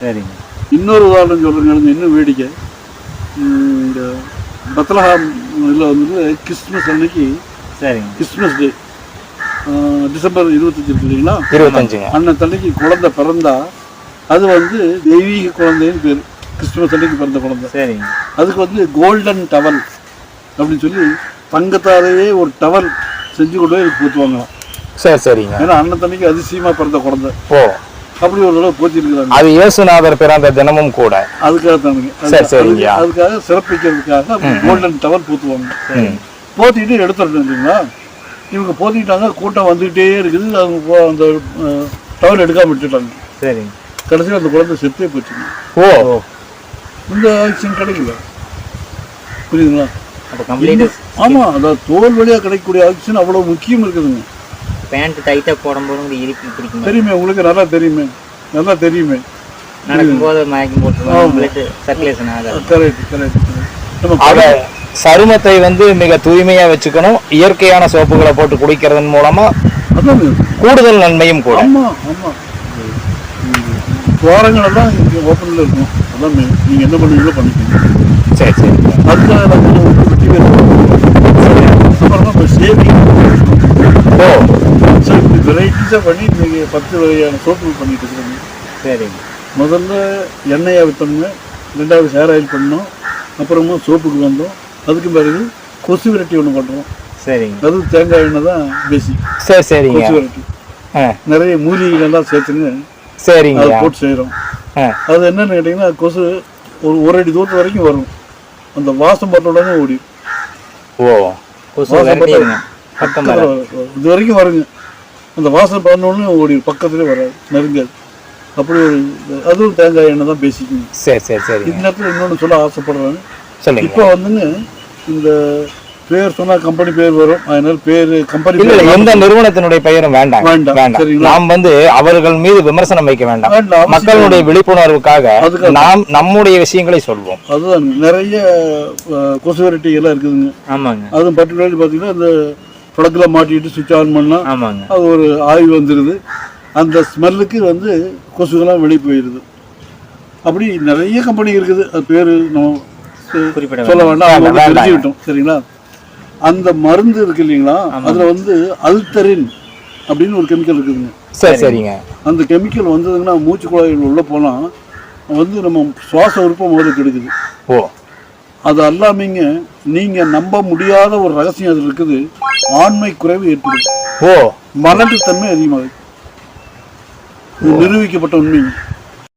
சரிங்க. இன்னொரு உதாரணம் சொல்கிறேங்க இன்னும் வேடிக்கை. இந்த பத்லஹாம் இதில் வந்து கிறிஸ்மஸ் அன்னைக்கு சரிங்க. கிறிஸ்மஸ் டே. டிசம்பர் இருபத்தஞ்சு இல்லைங்களா இருபத்தஞ்சுங்க. அண்ணன் தன்னைக்கு குழந்தை பிறந்தா அது வந்து தெய்வீக குழந்தைன்னு பேர். கிறிஸ்துமஸ் அன்னைக்கு பிறந்த குழந்தை. சரிங்க. அதுக்கு வந்து கோல்டன் டவல் அப்படின்னு சொல்லி தங்கத்தாலேயே ஒரு டவல் செஞ்சு கொண்டு போய் போத்துவாங்களாம் சரி சரிங்க. ஏன்னா அண்ணன் தன்னைக்கு அதிசயமா பிறந்த குழந்தை. ஓ. அப்படி ஒரு தடவை போத்தி இருக்கிறாங்க அது இயேசுநாதர் பிறந்த தினமும் கூட. அதுக்காக தானுங்க சரி, சரிங்கய்யா. அதுக்காக சிறப்பிக்கிறதுக்காக கோல்டன் டவல் போத்துவாங்க. போத்திட்டு எடுத்துடணும் இல்லைங்களா இவங்க போத்திக்கிட்டாங்க கூட்டம் வந்துகிட்டே இருக்குது. அவங்க அந்த டவல் எடுக்காம விட்டுட்டாங்க. சரிங்க கடைசியில் அந்த குழந்தை செத்தே போச்சுங்க ஓ. இந்த ஆக்சிஜன் கிடைக்கல. புரியுதுங்களா? அப்போ கம்ப்ளீட் ஆமா அதாவது தோல் வழியா கிடைக்கக்கூடிய ஆக்சிஜன் அவ்வளவு முக்கியம் இருக்குதுங்க. பேண்ட் டைட்டாக போடும்போது உங்களுக்கு இறுக்கி பிடிக்குமா? தெரியுமே உங்களுக்கு நல்லா தெரியுமே. நல்லா தெரியுமே. நடக்கும்போது மயக்கம் போட்டுருவாங்க பிளட் சர்க்குலேஷன் ஆகாது. கரெக்ட் கரெக்ட் சருமத்தை வந்து மிக தூய்மையா வச்சுக்கணும். இயற்கையான சோப்புகளை போட்டு குடிக்கிறதன் மூலமா அதாங்க கூடுதல் நன்மையும் கூட. துவாரங்கள் எல்லாம் இங்கே ஓப்பனில் இருக்கும். அதான்? main. நீங்க என்ன பண்ணுவீங்களோ பண்ணிக்கோங்க. சரி சரி அதுக்காக நம்ம வந்து வெட்டி வேர் அப்புறமா இப்போ சேவிங் ஸோ இப்படி வெரைட்டிஸாக பண்ணி இன்னைக்கு பத்து வகையான சோப்புகள் பண்ணிட்டு இருக்கிறோங்க சரிங்க. முதல்ல எண்ணெயை விட்டோம்ங்க ரெண்டாவது ஹேர் ஆயில் பண்ணோம் அப்புறமா சோப்புக்கு வந்தோம். அதுக்கு பிறகு கொசு விரட்டி ஒன்று பண்ணுறோம் சரிங்க. அது தேங்காய் எண்ணெய் தான் பேசிக் சரி சரிங்க. கொசு விரட்டி. நிறைய மூலிகைகள்லாம் சேர்த்துங்க சரிங்க அதை போட்டு செய்கிறோம் அது என்னன்னு கேட்டிங்கன்னா கொசு ஒரு ஒரு அடி தூரத்து வரைக்கும் வரும். அந்த வாசம் பட்ட உடனே ஓடி ஓ கொசு பக்கம் வர இது வரைக்கும் வருங்க அந்த வாசம் பண்ண உடனே ஓடி பக்கத்துலேயே வராது. நெருங்காது. அப்படி ஒரு அதுவும் தேங்காய் எண்ணெய் தான் பேசிக்குங்க சரி சரி சரிங்க இந்த நேரத்தில் இன்னொன்று சொல்ல ஆசைப்படுறேன். சொல்லுங்க. இப்போ வந்துங்க இந்த பேர் சொன்னா கம்பெனி பேர் வரும். அதனால பேர் கம்பெனி இல்ல எந்த நிறுவனத்தினுடைய பெயரும் வேண்டாம். வேண்டாம்? நாம் வந்து அவர்கள் மீது விமர்சனம் வைக்க வேண்டாம். மக்களுடைய விழிப்புணர்வுக்காக. நாம் நம்முடைய விஷயங்களை சொல்வோம். அதுதான். நிறைய அஹ், கொசு வெரைட்டி எல்லாம் இருக்குதுங்க. ஆமாங்க. அதுவும் பர்டிகுலர்லி பார்த்தீங்கன்னா இந்த ப்ளக்கில் மாட்டிட்டு சுவிட்ச் ஆன் பண்ணால் ஆமாங்க. அது ஒரு ஆய்வு வந்துடுது அந்த ஸ்மெல்லுக்கு வந்து கொசுகள்லாம் வெளியே போயிடுது அப்படி நிறைய கம்பெனி இருக்குது. அது பேர் நம்ம குறிப்பிட சொல்ல வேண்டாம். அவங்க வந்து வேண்டாம். தெரிஞ்சுக்கிட்டோம். சரிங்களா? அந்த மருந்து இருக்கு இல்லைங்களா? அதில் வந்து அல்தரின் அப்படின்னு ஒரு கெமிக்கல் இருக்குதுங்க. சரி சரிங்க. அந்த கெமிக்கல் வந்ததுங்கன்னா மூச்சு குழாய்கள் உள்ளே போனால் வந்து நம்ம சுவாச உறுப்பை முதல்ல கெடுக்குது. ஓ. அது அல்லாமங்க நீங்கள் நம்ப முடியாத ஒரு ரகசியம் அதில் இருக்குது. ஆண்மை குறைவு ஏற்படும். ஓ. மலட்டுத்தன்மை அதிகமாகுது இது நிரூபிக்கப்பட்ட உண்மைங்க